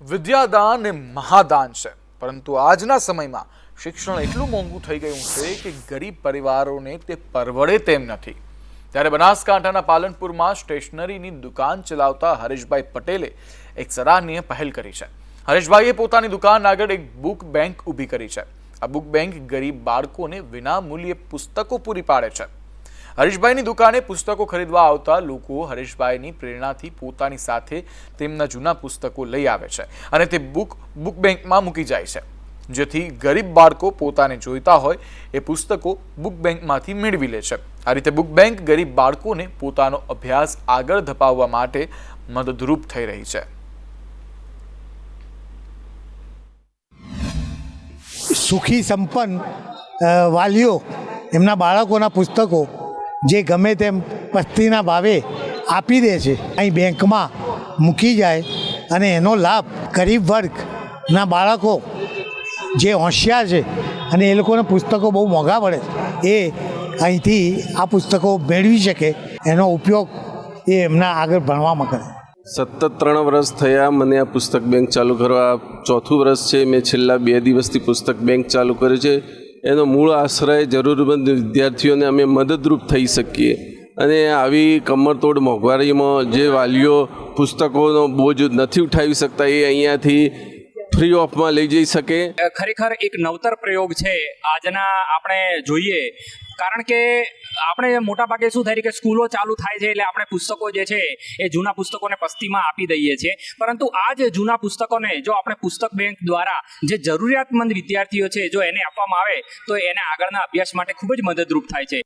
વિદ્યાદાન એ મહાદાન છે. પરંતુ આજના સમયમાં શિક્ષણ એટલું મોંઘું થઈ ગયું છે કે ગરીબ પરિવારોને તે પરવડે તેમ નથી. ત્યારે બનાસકાંઠાના પાલનપુરમાં સ્ટેશનરીની દુકાન ચલાવતા હરેશભાઈ પટેલે એક સરાહનીય પહેલ કરી છે. હરેશભાઈએ પોતાની દુકાન આગળ એક બુક બેંક ઊભી કરી છે. આ બુક બેંક ગરીબ બાળકોને વિના મૂલ્યે પુસ્તકો પૂરી પાડે છે. હરીશભાઈની દુકાને પુસ્તકો ખરીદવા આવતા લોકો હરીશભાઈની પ્રેરણાથી પોતાની સાથે તેમના જૂના પુસ્તકો લઈ આવે છે અને તે બુક બુક બેંકમાં મૂકી જાય છે. જેથી ગરીબ બાળકો પોતાને જોઈતા હોય એ પુસ્તકો બુક બેંકમાંથી મેળવી લે છે. આ રીતે બુક બેંક ગરીબ બાળકોને પોતાનો અભ્યાસ આગળ ધપાવવા માટે મદદરૂપ થઈ રહી છે. સુખી સંપન્ન વાલીઓ, એમના બાળકોના પુસ્તકો જે ગમે તેમ પસ્તીના ભાવે આપી દે છે. અહીં બેંકમાં મૂકી જાય અને એનો લાભ ગરીબ વર્ગના બાળકો જે હોશિયાર છે અને એ લોકોને પુસ્તકો બહુ મોંઘા પડે એ અહીંથી આ પુસ્તકો મેળવી શકે, એનો ઉપયોગ એ એમના આગળ ભણવામાં કરે. સતત ત્રણ વર્ષ થયા મને આ પુસ્તક બેંક ચાલુ કરવા. ચોથું વર્ષ છે, મેં છેલ્લા બે દિવસથી પુસ્તક બેંક ચાલુ કર્યું છે. એનો મૂળ આશ્રય જરૂરમંદ વિદ્યાર્થીઓને અમે મદદરૂપ થઈ શકીએ. અને આવી કમરતોડ મોંઘવારીમાં જે વાલીઓ પુસ્તકોનો બોજ નથી ઉઠાવી શકતા એ અહીંયાથી ફ્રી ઓફમાં લઈ જઈ શકે. ખરેખર એક નવતર પ્રયોગ છે આજના આપણે જોઈએ. કારણ કે આપણે મોટા ભાગે શું થાય કે સ્કૂલો ચાલુ થાય છે એટલે આપણે પુસ્તકો જે છે એ જૂના પુસ્તકોને પસ્તીમાં આપી દઈએ છીએ. પરંતુ આ જે જૂના પુસ્તકોને જો આપણે પુસ્તક બેંક દ્વારા જે જરૂરિયાતમંદ વિદ્યાર્થીઓ છે જો એને આપવામાં આવે તો એને આગળના અભ્યાસ માટે ખૂબ જ મદદરૂપ થાય છે.